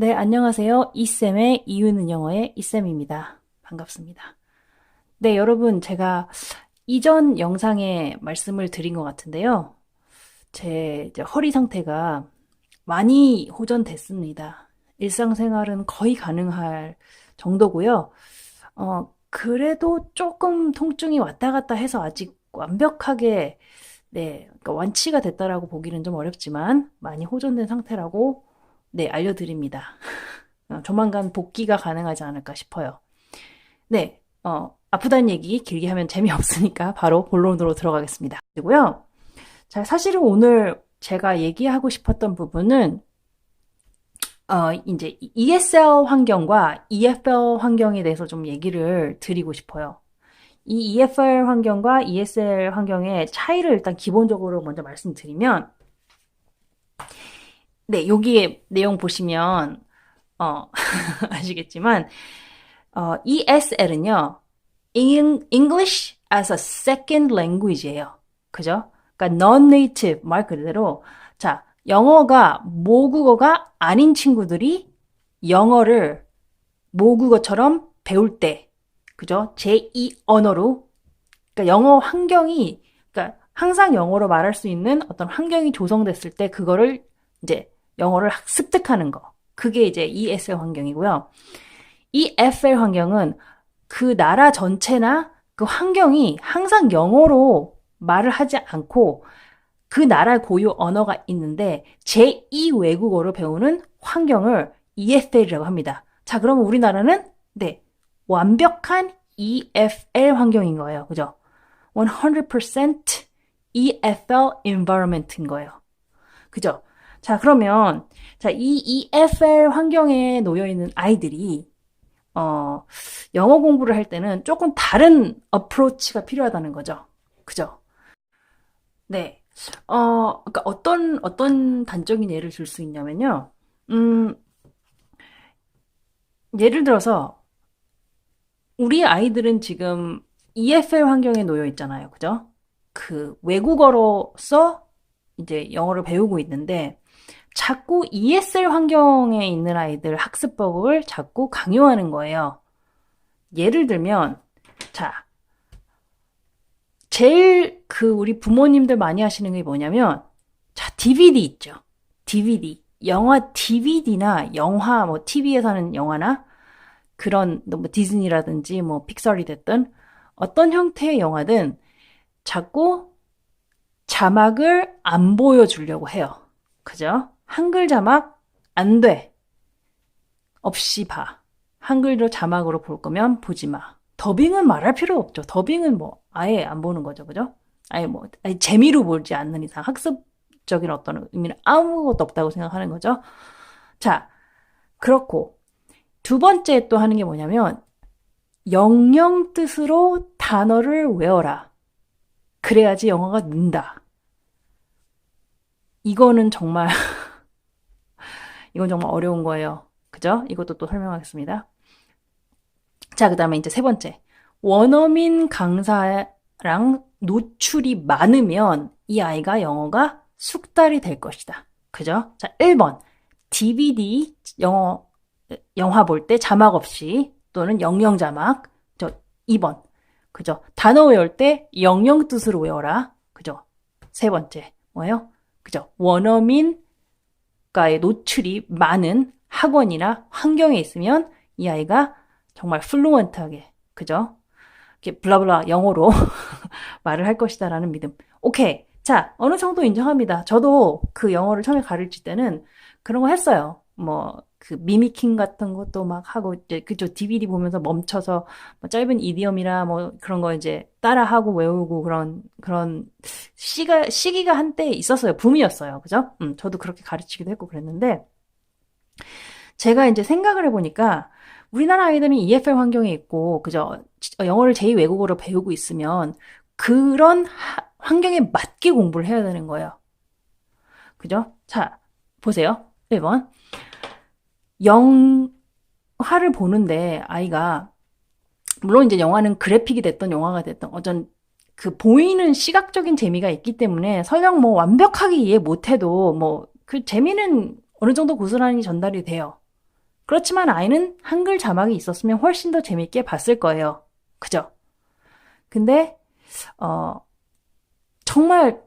네, 안녕하세요. 이쌤의 이유는 영어의 이쌤입니다. 반갑습니다. 네, 여러분, 제가 이전 영상에 말씀을 드린 것 같은데요. 제 허리 상태가 많이 호전됐습니다. 일상생활은 거의 가능할 정도고요. 어, 그래도 조금 통증이 왔다 갔다 해서 아직 완벽하게 네, 그러니까 완치가 됐다라고 보기는 좀 어렵지만 많이 호전된 상태라고 네, 알려드립니다. 어, 조만간 복귀가 가능하지 않을까 싶어요. 네, 어, 아프다는 얘기 길게 하면 재미없으니까 바로 본론으로 들어가겠습니다. 그리고요. 자, 사실은 오늘 제가 얘기하고 싶었던 부분은 어, 이제 ESL 환경과 EFL 환경에 대해서 좀 얘기를 드리고 싶어요. 이 EFL 환경과 ESL 환경의 차이를 일단 기본적으로 먼저 말씀드리면, 네, 여기에 내용 보시면, 어, 아시겠지만, 어, ESL은요, English as a second language예요. 그죠? 그러니까 non-native 말 그대로, 자, 영어가 모국어가 아닌 친구들이 영어를 모국어처럼 배울 때, 그죠? 제2 언어로, 그러니까 영어 환경이, 그러니까 항상 영어로 말할 수 있는 어떤 환경이 조성됐을 때 그거를 이제 영어를 습득하는 거. 그게 이제 ESL 환경이고요. 이 FL 환경은 그 나라 전체나 그 환경이 항상 영어로 말을 하지 않고 그 나라 고유 언어가 있는데 제2 외국어로 배우는 환경을 EFL이라고 합니다. 자, 그러면 우리나라는 네, 완벽한 EFL 환경인 거예요. 그죠? 100% EFL environment인 거예요. 그죠? 자, 그러면 자, 이 EFL 환경에 놓여 있는 아이들이 어, 영어 공부를 할 때는 조금 다른 어프로치가 필요하다는 거죠. 그죠? 네. 어, 그러니까 어떤 어떤 단적인 예를 들 수 있냐면요. 음, 예를 들어서 우리 아이들은 지금 EFL 환경에 놓여 있잖아요. 그죠? 그 외국어로서 이제 영어를 배우고 있는데 자꾸 ESL 환경에 있는 아이들 학습법을 자꾸 강요하는 거예요. 예를 들면 자 제일 그 우리 부모님들 많이 하시는 게 뭐냐면 자 DVD 있죠. DVD 영화 DVD나 영화 뭐 TV에서 하는 영화나 그런 뭐 디즈니라든지 뭐 픽설이 됐든 어떤 형태의 영화든 자꾸 자막을 안 보여주려고 해요. 그죠? 한글 자막 안 돼. 없이 봐. 한글로 자막으로 볼 거면 보지 마. 더빙은 말할 필요 없죠. 더빙은 뭐 아예 안 보는 거죠. 그죠? 아예 뭐 아예 재미로 보지 않는 이상 학습적인 어떤 의미는 아무것도 없다고 생각하는 거죠. 자, 그렇고 두 번째 또 하는 게 뭐냐면 영영 뜻으로 단어를 외워라. 그래야지 영어가 는다. 이거는 정말 이건 정말 어려운 거예요. 그죠? 이것도 또 설명하겠습니다. 자, 그 다음에 이제 세 번째. 원어민 강사랑 노출이 많으면 이 아이가 영어가 숙달이 될 것이다. 그죠? 자, 1번. DVD 영어 영화 볼 때 자막 없이 또는 영영 자막. 저 2번. 그죠? 단어 외울 때 영영 뜻으로 외워라. 그죠? 세 번째. 뭐예요? 그죠? 원어민과의 노출이 많은 학원이나 환경에 있으면 이 아이가 정말 플루언트하게, 그죠? 이렇게 블라블라 영어로 말을 할 것이다라는 믿음. 오케이. 자, 어느 정도 인정합니다. 저도 그 영어를 처음에 가르칠 때는 그런 거 했어요. 뭐, 그 미미킹 같은 것도 막 하고 이제 그죠 DVD 보면서 멈춰서 뭐 짧은 이디엄이나 뭐 그런 거 이제 따라하고 외우고 그런 그런 시가 시기가 한때 있었어요. 붐이었어요. 그죠? 음 저도 그렇게 가르치기도 했고 그랬는데 제가 이제 생각을 해보니까 우리나라 아이들은 EFL 환경에 있고 그죠? 영어를 제2 외국어로 배우고 있으면 그런 하, 환경에 맞게 공부를 해야 되는 거예요. 그죠? 자 보세요. 1번 영화를 보는데 아이가 물론 이제 영화는 그래픽이 됐던 영화가 됐던 어쩐 그 보이는 시각적인 재미가 있기 때문에 설령 뭐 완벽하게 이해 못해도 뭐 그 재미는 어느 정도 고스란히 전달이 돼요. 그렇지만 아이는 한글 자막이 있었으면 훨씬 더 재밌게 봤을 거예요. 그죠? 근데, 어, 정말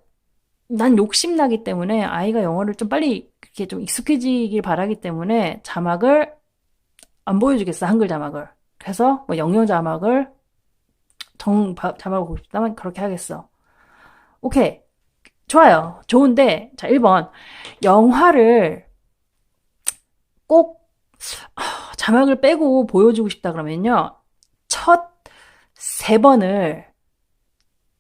난 욕심나기 때문에 아이가 영어를 좀 빨리 이렇게 좀 익숙해지길 바라기 때문에 자막을 안 보여주겠어, 한글 자막을. 그래서 뭐 영영 자막을 정, 자막을 보고 싶다면 그렇게 하겠어. 오케이. 좋아요. 좋은데, 자, 1번. 영화를 꼭 자막을 빼고 보여주고 싶다 그러면요. 첫 세 번을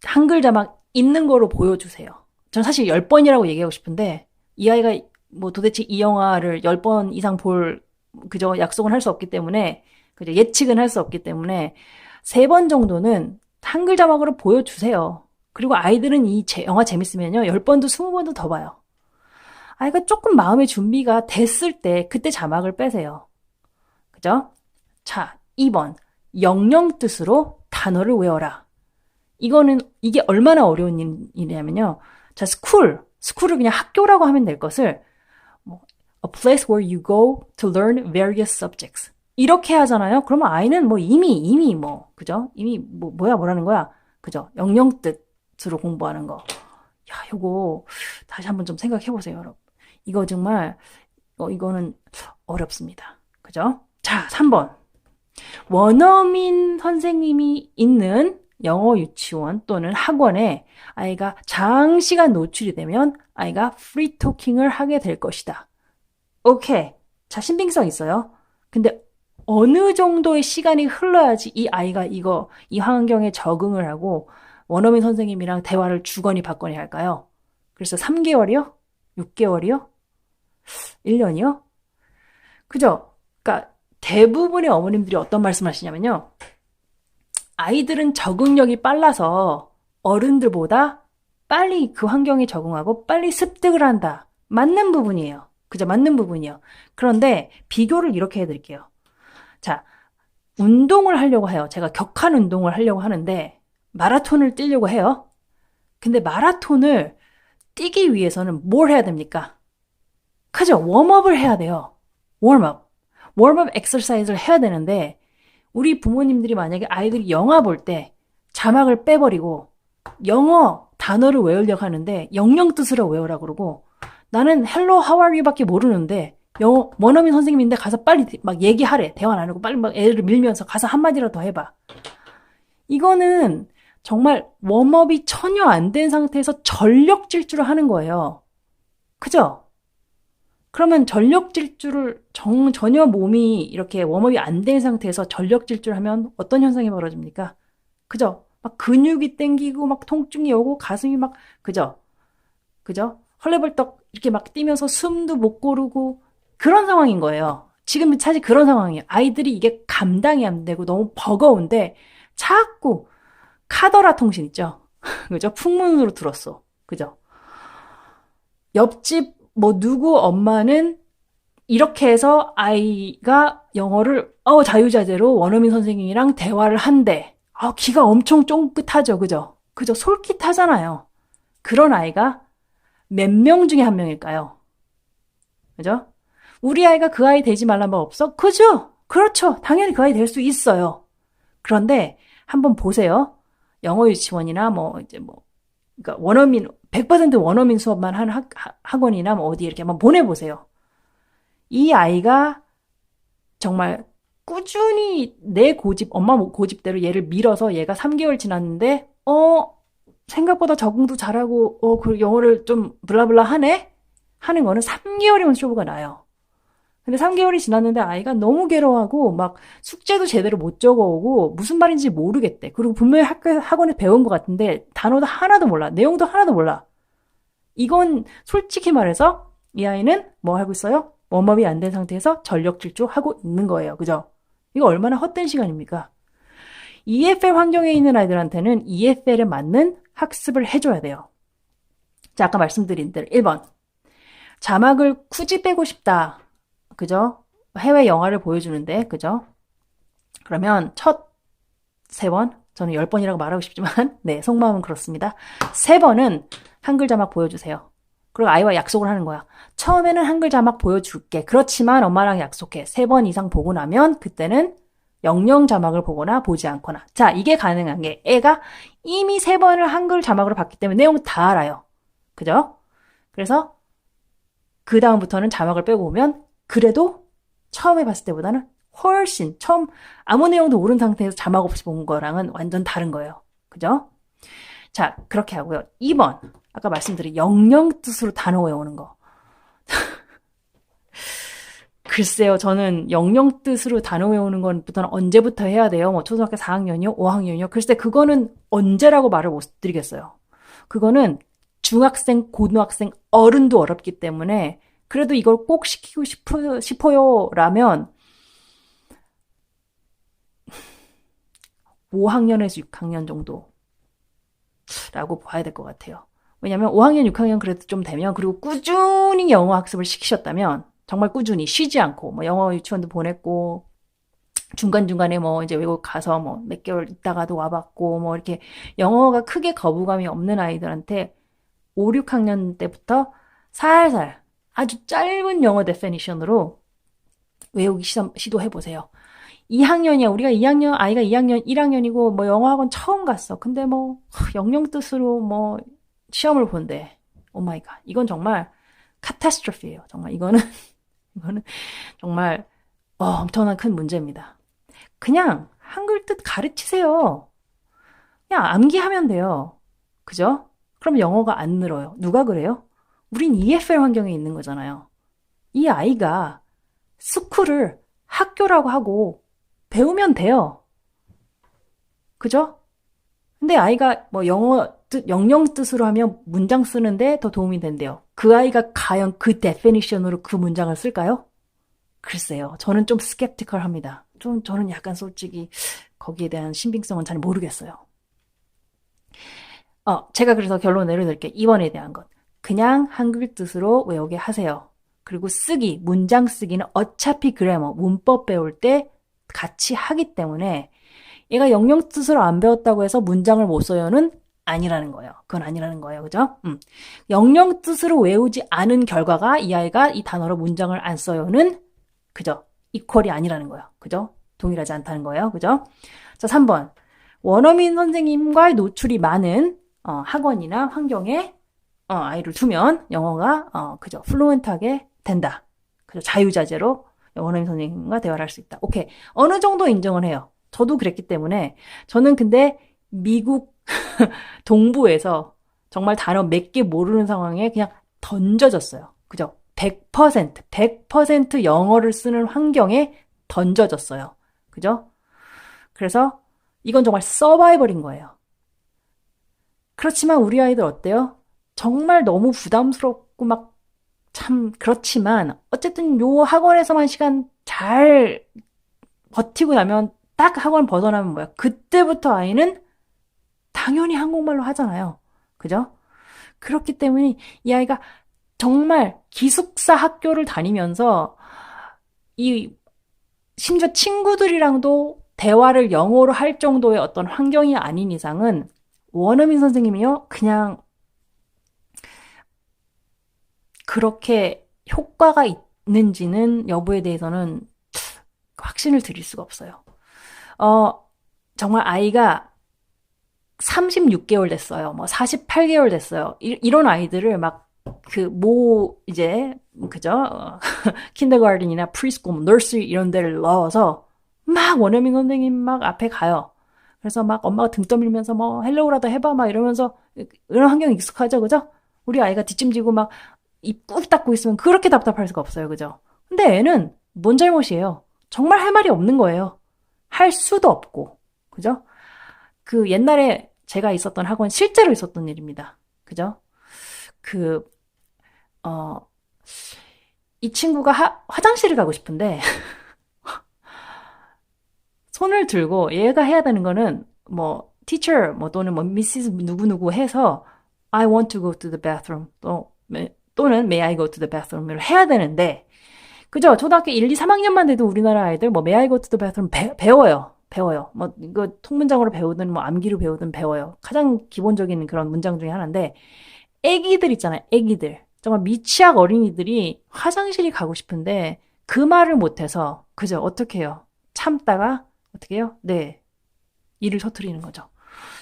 한글 자막 있는 거로 보여주세요. 전 사실 10번이라고 얘기하고 싶은데, 이 아이가 뭐 도대체 이 영화를 10번 이상 볼, 그저 약속은 할 수 없기 때문에, 그저 예측은 할 수 없기 때문에, 세 번 정도는 한글 자막으로 보여주세요. 그리고 아이들은 이 영화 재밌으면요. 10번도 20번도 더 봐요. 아이가 조금 마음의 준비가 됐을 때 그때 자막을 빼세요. 그죠? 자, 2번. 영영 뜻으로 단어를 외워라. 이거는 이게 얼마나 어려운 일이냐면요. 자, school. school을 그냥 학교라고 하면 될 것을 뭐, a place where you go to learn various subjects. 이렇게 하잖아요. 그러면 아이는 뭐 이미 이미 뭐 그죠? 이미 뭐 뭐야 뭐라는 거야. 그죠? 영영 뜻으로 공부하는 거. 야, 요거 다시 한번 좀 생각해 보세요, 여러분. 이거 정말 어 이거는 어렵습니다. 그죠? 자, 3번. 원어민 선생님이 있는 영어 유치원 또는 학원에 아이가 장시간 노출이 되면 아이가 프리 토킹을 하게 될 것이다. 오케이. 자, 신빙성 있어요. 근데 어느 정도의 시간이 흘러야지 이 아이가 이거, 이 환경에 적응을 하고 원어민 선생님이랑 대화를 주거니 받거니 할까요? 그래서 3개월이요? 6개월이요? 1년이요? 그죠? 그러니까 대부분의 어머님들이 어떤 말씀 하시냐면요. 아이들은 적응력이 빨라서 어른들보다 빨리 그 환경에 적응하고 빨리 습득을 한다. 맞는 부분이에요. 그죠? 맞는 부분이요. 그런데 비교를 이렇게 해드릴게요. 자, 운동을 하려고 해요. 제가 격한 운동을 하려고 하는데 마라톤을 뛰려고 해요. 근데 마라톤을 뛰기 위해서는 뭘 해야 됩니까? 그죠? 웜업을 해야 돼요. 웜업. 웜업 엑서사이즈를 해야 되는데 우리 부모님들이 만약에 아이들이 영화 볼 때 자막을 빼버리고 영어 단어를 외우려고 하는데 영영 뜻으로 외우라 그러고 나는 헬로 하와이밖에 모르는데 영어 원어민 선생님인데 가서 빨리 막 얘기하래 대화 나누고 빨리 막 애를 밀면서 가서 한마디라도 더 해봐 이거는 정말 웜업이 전혀 안 된 상태에서 전력 질주를 하는 거예요 그죠? 그러면 전력 질주를 정, 전혀 몸이 이렇게 웜업이 안 된 상태에서 전력 질주를 하면 어떤 현상이 벌어집니까? 그죠? 막 근육이 땡기고 막 통증이 오고 가슴이 막 그죠? 그죠? 헐레벌떡 이렇게 막 뛰면서 숨도 못 고르고 그런 상황인 거예요. 지금 사실 그런 상황이에요. 아이들이 이게 감당이 안 되고 너무 버거운데 자꾸 카더라 통신 있죠? 그죠? 풍문으로 들었어. 그죠? 옆집 뭐 누구 엄마는 이렇게 해서 아이가 영어를 어 자유자재로 원어민 선생님이랑 대화를 한대. 아 귀가 엄청 쫑긋하죠, 그죠? 그죠? 솔깃하잖아요. 그런 아이가 몇 명 중에 한 명일까요? 그죠? 우리 아이가 그 아이 되지 말란 법 없어? 그죠? 그렇죠. 당연히 그 아이 될 수 있어요. 그런데 한번 보세요. 영어 유치원이나 뭐 이제 뭐 그러니까 원어민 100% 원어민 수업만 하는 학, 학원이나 뭐 어디 이렇게 한번 보내 보세요. 이 아이가 정말 꾸준히 내 고집, 엄마 고집대로 얘를 밀어서 얘가 3개월 지났는데, 어, 생각보다 적응도 잘하고, 어, 그 영어를 좀 블라블라 하네? 하는 거는 3개월이면 쇼부가 나요. 근데 3개월이 지났는데 아이가 너무 괴로워하고 막 숙제도 제대로 못 적어오고 무슨 말인지 모르겠대. 그리고 분명히 학교 학원에 배운 것 같은데 단어도 하나도 몰라. 내용도 하나도 몰라. 이건 솔직히 말해서 이 아이는 뭐 하고 있어요? 웜업이 안 된 상태에서 전력 질주하고 있는 거예요. 그죠? 이거 얼마나 헛된 시간입니까? EFL 환경에 있는 아이들한테는 EFL에 맞는 학습을 해줘야 돼요. 자, 아까 말씀드린 대로 1번. 자막을 굳이 빼고 싶다. 그죠? 해외 영화를 보여주는데, 그죠? 그러면 첫 세 번, 저는 열 번이라고 말하고 싶지만, 네, 속마음은 그렇습니다. 세 번은 한글 자막 보여주세요. 그리고 아이와 약속을 하는 거야. 처음에는 한글 자막 보여줄게. 그렇지만 엄마랑 약속해. 세 번 이상 보고 나면 그때는 영영 자막을 보거나 보지 않거나. 자, 이게 가능한 게 애가 이미 세 번을 한글 자막으로 봤기 때문에 내용 다 알아요. 그죠? 그래서 그 다음부터는 자막을 빼고 보면 그래도 처음에 봤을 때보다는 훨씬 처음 아무 내용도 모르는 상태에서 자막 없이 본 거랑은 완전 다른 거예요. 그죠? 자, 그렇게 하고요. 2번. 아까 말씀드린 영영 뜻으로 단어 외우는 거. 글쎄요, 저는 영영 뜻으로 단어 외우는 건부터는 언제부터 해야 돼요? 뭐 초등학교 4학년이요? 5학년이요? 글쎄, 그거는 언제라고 말을 못 드리겠어요. 그거는 중학생, 고등학생, 어른도 어렵기 때문에 그래도 이걸 꼭 시키고 싶어요, 싶어요 라면 5학년에서 6학년 정도 라고 봐야 될 것 같아요. 왜냐면 5학년, 6학년 그래도 좀 되면 그리고 꾸준히 영어 학습을 시키셨다면 정말 꾸준히 쉬지 않고 뭐 영어 유치원도 보냈고 중간중간에 뭐 이제 외국 가서 뭐 몇 개월 있다가도 와봤고 뭐 이렇게 영어가 크게 거부감이 없는 아이들한테 5, 6학년 때부터 살살 아주 짧은 영어 데피니션으로 외우기 시도해 보세요. 2학년이야. 우리가 2학년, 아이가 2학년, 1학년이고, 뭐, 영어학원 처음 갔어. 근데 뭐, 영영 뜻으로 뭐, 시험을 본대. 오 마이 갓. 이건 정말, 카타스트로피예요. 정말, 이거는, 이거는, 정말, 어, 엄청난 큰 문제입니다. 그냥, 한글 뜻 가르치세요. 그냥 암기하면 돼요. 그죠? 그럼 영어가 안 늘어요. 누가 그래요? 우린 EFL 환경에 있는 거잖아요. 이 아이가 스쿨을 학교라고 하고 배우면 돼요. 그죠? 근데 아이가 뭐 영어 뜻, 영영 뜻으로 하면 문장 쓰는데 더 도움이 된대요. 그 아이가 과연 그 데피니션으로 그 문장을 쓸까요? 글쎄요. 저는 좀 스캡티컬 합니다. 좀, 저는 약간 솔직히 거기에 대한 신빙성은 잘 모르겠어요. 어, 제가 그래서 결론 내려드릴게요. 2번에 대한 것. 그냥 한글 뜻으로 외우게 하세요. 그리고 쓰기, 문장 쓰기는 어차피 그래머, 문법 배울 때 같이 하기 때문에 얘가 영영 뜻으로 안 배웠다고 해서 문장을 못 써요는 아니라는 거예요. 그건 아니라는 거예요. 그죠? 음. 영영 뜻으로 외우지 않은 결과가 이 아이가 이 단어로 문장을 안 써요는 그죠? 이퀄이 아니라는 거예요. 그죠? 동일하지 않다는 거예요. 그죠? 자, 3번. 원어민 선생님과의 노출이 많은 어, 학원이나 환경에 어, 아이를 두면 영어가 어, 그죠? 플루언트하게 된다. 그죠? 자유자재로 원어민 선생님과 대화를 할 수 있다. 오케이. 어느 정도 인정을 해요. 저도 그랬기 때문에 저는 근데 미국 동부에서 정말 단어 몇 개 모르는 상황에 그냥 던져졌어요. 그죠? 100%, 100% 영어를 쓰는 환경에 던져졌어요. 그죠? 그래서 이건 정말 서바이벌인 거예요. 그렇지만 우리 아이들 어때요? 정말 너무 부담스럽고 막 참 그렇지만 어쨌든 요 학원에서만 시간 잘 버티고 나면 딱 학원 벗어나면 뭐야? 그때부터 아이는 당연히 한국말로 하잖아요. 그죠? 그렇기 때문에 이 아이가 정말 기숙사 학교를 다니면서 이 심지어 친구들이랑도 대화를 영어로 할 정도의 어떤 환경이 아닌 이상은 원어민 선생님이요 그냥 그렇게 효과가 있는지는 여부에 대해서는 확신을 드릴 수가 없어요. 어, 정말 아이가 36개월 됐어요. 뭐 48개월 됐어요. 이, 런 아이들을 막 그 모 이제 그죠? 킨더가든이나 프리스쿨, 너스리 이런 데를 넣어서 막 원어민 선생님 막 앞에 가요. 그래서 막 엄마가 등 떠밀면서 뭐 헬로우라도 해봐 막 이러면서 이런 환경이 익숙하죠, 그죠? 우리 아이가 뒷짐지고 막 입 꾹 닫고 있으면 그렇게 답답할 수가 없어요. 그죠? 근데 애는 뭔 잘못이에요? 정말 할 말이 없는 거예요. 할 수도 없고. 그죠? 그 옛날에 제가 있었던 학원 실제로 있었던 일입니다. 그죠? 그, 어, 이 친구가 하, 화장실을 가고 싶은데, 손을 들고 얘가 해야 되는 거는 뭐, teacher, 뭐 또는 뭐, Mrs. 누구누구 해서, I want to go to the bathroom. 또, 또는 may I go to the bathroom을 해야 되는데 그죠? 초등학교 1, 2, 3학년만 돼도 우리나라 아이들 뭐 may I go to the bathroom 배, 배워요. 배워요. 뭐 이거 통문장으로 배우든 뭐 암기로 배우든 배워요. 가장 기본적인 그런 문장 중에 하나인데 애기들 있잖아요. 애기들. 정말 미취학 어린이들이 화장실이 가고 싶은데 그 말을 못해서 그죠? 어떻게 해요? 참다가 어떻게 해요? 네. 일을 터트리는 거죠.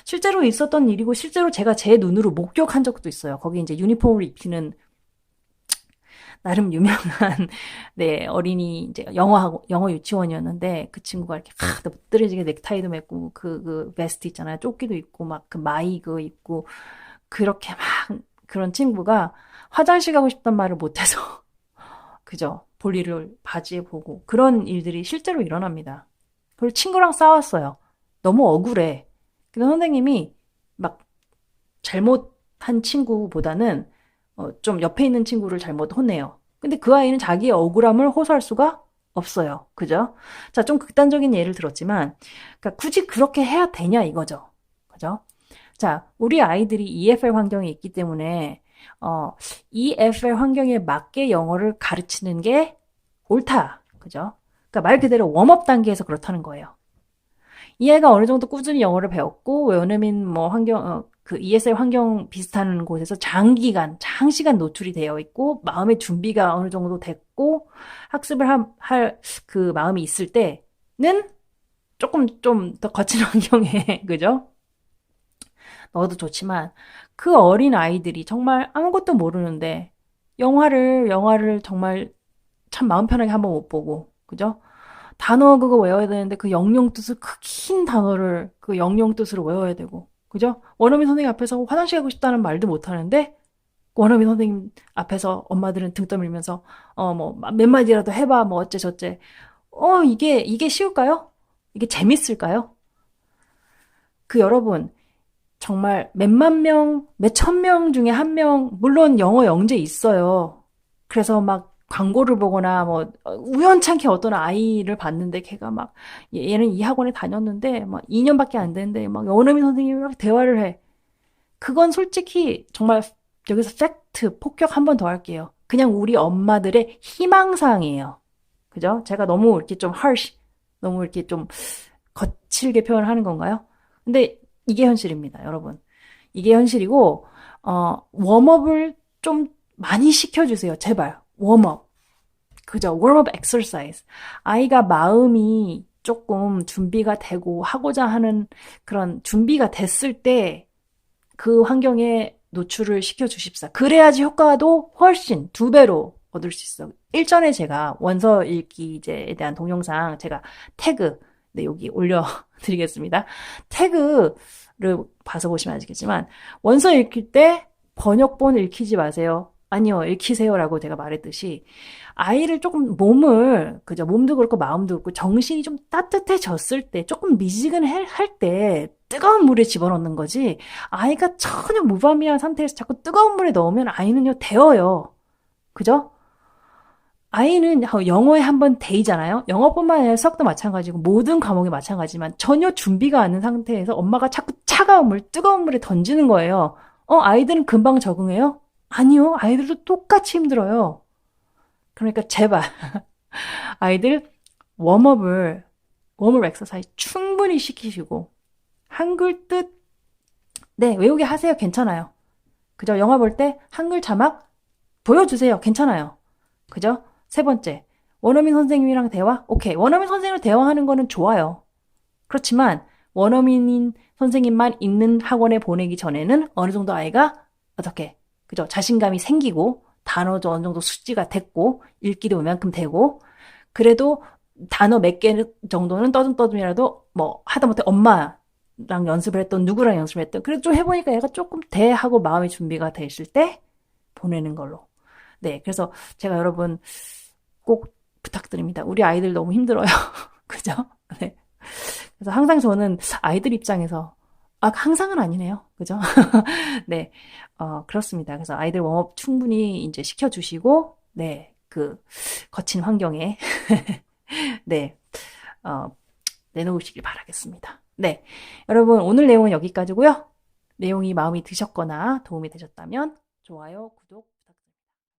실제로 있었던 일이고 실제로 제가 제 눈으로 목격한 적도 있어요. 거기 이제 유니폼을 입히는 나름 유명한 네 어린이 이제 영어 영어 유치원이었는데 그 친구가 이렇게 하 못들어지게 넥타이도 맺고 그그 베스트 있잖아요 조끼도 입고 막 그 마이 그 입고 그렇게 막 그런 친구가 화장실 가고 싶단 말을 못해서 그죠 볼일을 바지에 보고 그런 일들이 실제로 일어납니다. 그리고 친구랑 싸웠어요. 너무 억울해. 근데 선생님이 막 잘못한 친구보다는 어, 좀 옆에 있는 친구를 잘못 혼내요. 근데 그 아이는 자기의 억울함을 호소할 수가 없어요. 그죠? 자, 좀 극단적인 예를 들었지만, 그러니까 굳이 그렇게 해야 되냐 이거죠. 그죠? 자, 우리 아이들이 EFL 환경에 있기 때문에, 어, EFL 환경에 맞게 영어를 가르치는 게 옳다. 그죠? 그러니까 말 그대로 웜업 단계에서 그렇다는 거예요. 이 아이가 어느 정도 꾸준히 영어를 배웠고, 원어민 뭐 환경, 어, 그 ESL 환경 비슷한 곳에서 장기간, 장시간 노출이 되어 있고, 마음의 준비가 어느 정도 됐고, 학습을 할 그 마음이 있을 때는 조금 좀 더 거친 환경에, 그죠? 넣어도 좋지만, 그 어린 아이들이 정말 아무것도 모르는데, 영화를, 영화를 정말 참 마음 편하게 한번 못 보고, 그죠? 단어 그거 외워야 되는데 그 영영 뜻을 그 긴 단어를 그 영영 뜻으로 외워야 되고 그죠? 원어민 선생님 앞에서 화장실 가고 싶다는 말도 못 하는데 원어민 선생님 앞에서 엄마들은 등 떠밀면서 어 뭐 몇 마디라도 해봐 뭐 어째 저째 어 이게 이게 쉬울까요? 이게 재밌을까요? 그 여러분 정말 몇만 명, 몇 천 명 중에 한 명, 물론 영어 영재 있어요. 그래서 막 광고를 보거나 뭐 우연찮게 어떤 아이를 봤는데 걔가 막 얘는 이 학원에 다녔는데 막 2년밖에 안 됐는데 막 원어민 선생님이랑 대화를 해. 그건 솔직히 정말 여기서 팩트 폭격 한 번 더 할게요. 그냥 우리 엄마들의 희망사항이에요. 그죠? 제가 너무 이렇게 좀 harsh, 너무 이렇게 좀 거칠게 표현을 하는 건가요? 근데 이게 현실입니다, 여러분. 이게 현실이고 어, 웜업을 좀 많이 시켜주세요, 제발. 웜업. 그죠? 웜업 엑서사이즈. 아이가 마음이 조금 준비가 되고 하고자 하는 그런 준비가 됐을 때 그 환경에 노출을 시켜 주십사. 그래야지 효과도 훨씬 두 배로 얻을 수 있어. 일전에 제가 원서 읽기제에 대한 동영상 제가 태그 네, 여기 올려드리겠습니다. 태그를 봐서 보시면 아시겠지만 원서 읽힐 때 번역본 읽히지 마세요. 아니요, 읽히세요라고 제가 말했듯이 아이를 조금 몸을 그죠? 몸도 그렇고 마음도 그렇고 정신이 좀 따뜻해졌을 때 조금 미지근할 때 뜨거운 물에 집어넣는 거지 아이가 전혀 무방비한 상태에서 자꾸 뜨거운 물에 넣으면 아이는요 데워요. 그죠? 아이는 영어에 한번 데이잖아요? 영어뿐만 아니라 수학도 마찬가지고 모든 과목이 마찬가지지만 전혀 준비가 안된 상태에서 엄마가 자꾸 차가운 물 뜨거운 물에 던지는 거예요. 어 아이들은 금방 적응해요 아니요, 아이들도 똑같이 힘들어요. 그러니까 제발 아이들 웜업을 웜업 엑서사이즈 충분히 시키시고 한글 뜻 네, 외우게 하세요. 괜찮아요. 그죠? 영화 볼 때 한글 자막 보여주세요. 괜찮아요. 그죠? 세 번째, 원어민 선생님이랑 대화? 오케이. 원어민 선생님을 대화하는 거는 좋아요. 그렇지만 원어민인 선생님만 있는 학원에 보내기 전에는 어느 정도 아이가 어떻게 그죠? 자신감이 생기고 단어도 어느 정도 숙지가 됐고 읽기도 웬만큼 되고 그래도 단어 몇 개 정도는 떠듬떠듬이라도 뭐 하다못해 엄마랑 연습을 했던 누구랑 연습을 했던 그래도 좀 해보니까 얘가 조금 돼 하고 마음의 준비가 됐을 때 보내는 걸로. 네 그래서 제가 여러분 꼭 부탁드립니다. 우리 아이들 너무 힘들어요. 그죠? 네. 그래서 항상 저는 아이들 입장에서 아, 항상은 아니네요. 그죠? 네. 어, 그렇습니다. 그래서 아이들 웜업 충분히 이제 시켜주시고, 네. 그, 거친 환경에, 네. 어, 내놓으시길 바라겠습니다. 네. 여러분, 오늘 내용은 여기까지고요 내용이 마음이 드셨거나 도움이 되셨다면, 좋아요, 구독,